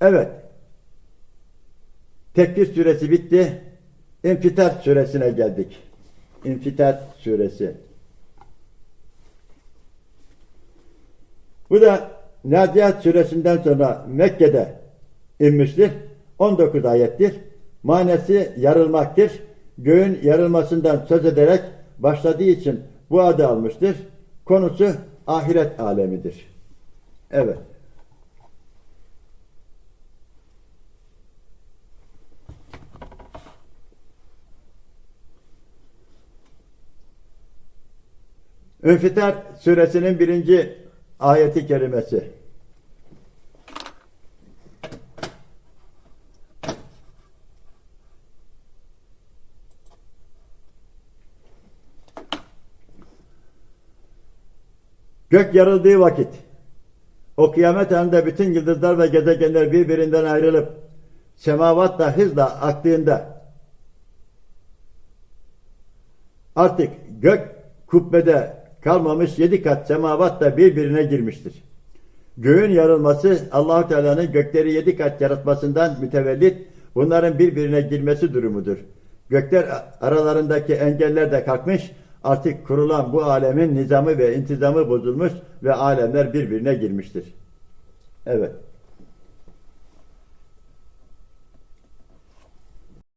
Evet. Tekbir suresi bitti. İnfitar suresine geldik. İnfitar suresi. Bu da Nadiyat suresinden sonra Mekke'de inmiştir. 19 ayettir. Manesi yarılmaktır. Göğün yarılmasından söz ederek başladığı için bu adı almıştır. Konusu ahiret alemidir. Evet. İnfitar suresinin birinci ayeti kerimesi. Gök yarıldığı vakit, o kıyamet anında bütün yıldızlar ve gezegenler birbirinden ayrılıp, semavat da hızla aktığında, artık gök kubbede kalmamış yedi kat semavat da birbirine girmiştir. Göğün yarılması Allahu Teala'nın gökleri yedi kat yaratmasından mütevellit bunların birbirine girmesi durumudur. Gökler aralarındaki engeller de kalkmış, artık kurulan bu alemin nizamı ve intizamı bozulmuş ve alemler birbirine girmiştir. Evet.